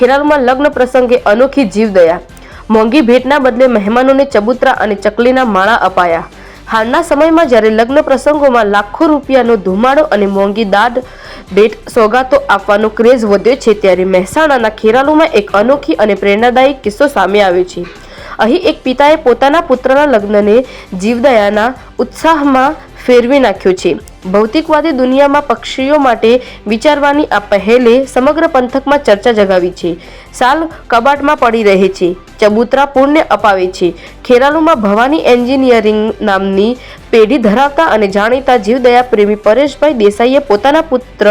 ખેરાલુમાં લગ્ન પ્રસંગે અનોખી જીવદયા મોંઘી ભેટના બદલે મહેમાનોને ચબૂતરા અને ચકલીના માળા અપાયા. હાલના સમયમાં જ્યારે લગ્ન પ્રસંગોમાં લાખો રૂપિયાનો ધુમાડો અને મોંઘી દાદ ભેટ સોગાતો આપવાનો ક્રેઝ વધ્યો છે, ત્યારે મહેસાણાના ખેરાલુમાં એક અનોખી અને પ્રેરણાદાયી કિસ્સો સામે આવ્યો છે. અહીં એક પિતાએ પોતાના પુત્રના લગ્નને જીવદયાના ઉત્સાહમાં ફેરવી નાખ્યો છે. ભૌતિકવાદી દુનિયામાં પક્ષીઓ માટે વિચારવાની આ પહેલે સમગ્ર પંથકમાં ચર્ચા જગાવી છે. સાલ કબાટમાં પડી રહે છે. ચબૂતરા પુણ્ય અપાવે છે. ખેરાલુમાં ભવાની એન્જિનિયરિંગ નામની પેઢી ધરાવતા અને જાણીતા જીવદયા પ્રેમી પરેશભાઈ દેસાઈએ પોતાના પુત્ર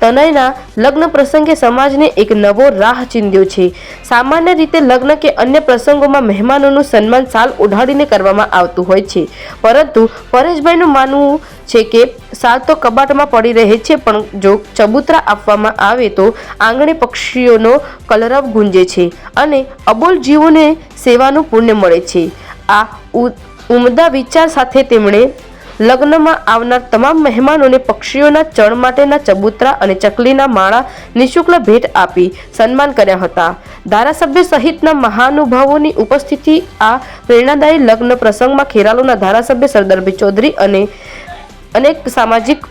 તનયના લગ્ન પ્રસંગે સમાજને એક નવો રાહ ચીંધ્યો છે. સામાન્ય રીતે લગ્ન કે અન્ય પ્રસંગોમાં મહેમાનોનું સન્માન સાલ ઉઢાડીને કરવામાં આવતું હોય છે. પરંતુ પરેશભાઈનું માનવું છે કે સાલ તો કબાટમાં પડી રહે છે, પણ જો ચબૂતરા આપવામાં આવે તો આંગણે પક્ષીઓનો કલરવ ગુંજે છે અને અબોલ જીવોને સેવાનું પુણ્ય મળે છે. આ ઉમદા વિચાર સાથે તેમણે લગ્નમાં આવનાર તમામ મહેમાનોને પક્ષીઓના ચણ માટેના ચબૂતરા અને ચકલીના માળા નિઃશુલ્ક ભેટ આપી સન્માન કર્યા હતા. ધારાસભ્ય સહિતના મહાનુભાવોની ઉપસ્થિતિ આ પ્રેરણાદાયી લગ્ન પ્રસંગમાં ખેરાલુના ધારાસભ્ય સરદારભાઈ ચૌધરી અને અનેક સામાજિક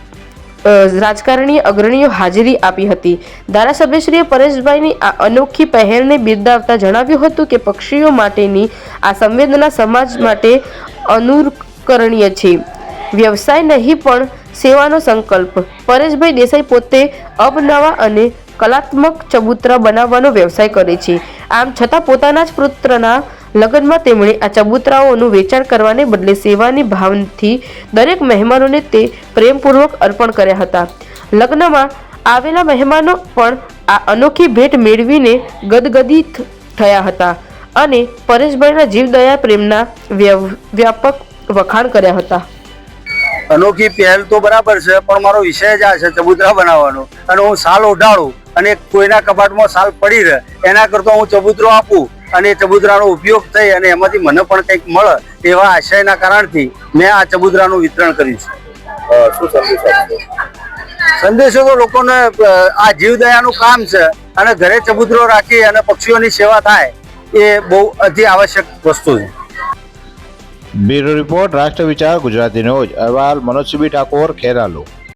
રાજકારણીય અગ્રણીઓ હાજરી આપી હતી. ધારાસભ્યશ્રીએ પરેશભાઈની આ અનોખી પહેલને બિરદાવતા જણાવ્યું હતું કે પક્ષીઓ માટેની આ સંવેદના સમાજ માટે અનુકરણીય છે. વ્યવસાય નહીં પણ સેવાનો સંકલ્પ. પરેશભાઈ દેસાઈ પોતે અવનવા અને કલાત્મક ચબૂતરા બનાવવાનો વ્યવસાય કરે છે. આમ છતાં પોતાના જ પુત્રના લગ્નમાં તેમણે આ ચબૂતરાઓનું વેચાણ કરવાને બદલે સેવાની ભાવથી દરેક મહેમાનોને તે પ્રેમપૂર્વક અર્પણ કર્યા હતા. લગ્નમાં આવેલા મહેમાનો પણ આ અનોખી ભેટ મેળવીને ગદગદિત થયા હતા. અને પરેશભાઈના જીવદયા પ્રેમના વ્ય- વ્યાપક વખાણ કર્યા હતા. અનોખી પહેલ તો બરાબર છે પણ મારો વિષય જ આ છે ચબૂતરા બનાવવાનો. અને હું સાલ ઓઢાડું અને કોઈના કબાટમાં સાલ પડી રહે એના કરતાં હું ચબૂતરો આપું અને ચબુતરાનો ચબૂતરાનો ઉપયોગ થઈ અને એમાંથી મને પણ કંઈક મળે એવા આશયના કારણથી મેં આ ચબૂતરાનું વિતરણ કર્યું છે. શું સંદેશ સંદેશો તો લોકોને આ જીવદયાનું કામ છે અને ઘરે ચબૂતરો રાખી અને પક્ષીઓની સેવા થાય એ બહુ અતિ આવશ્યક વસ્તુ છે. બ્યુરો રિપોર્ટ, રાષ્ટ્ર વિચાર, ગુજરાતી ન્યૂઝ. અહેવાલ, મનોજસિંહ ઠાકોર, ખેરાલુ.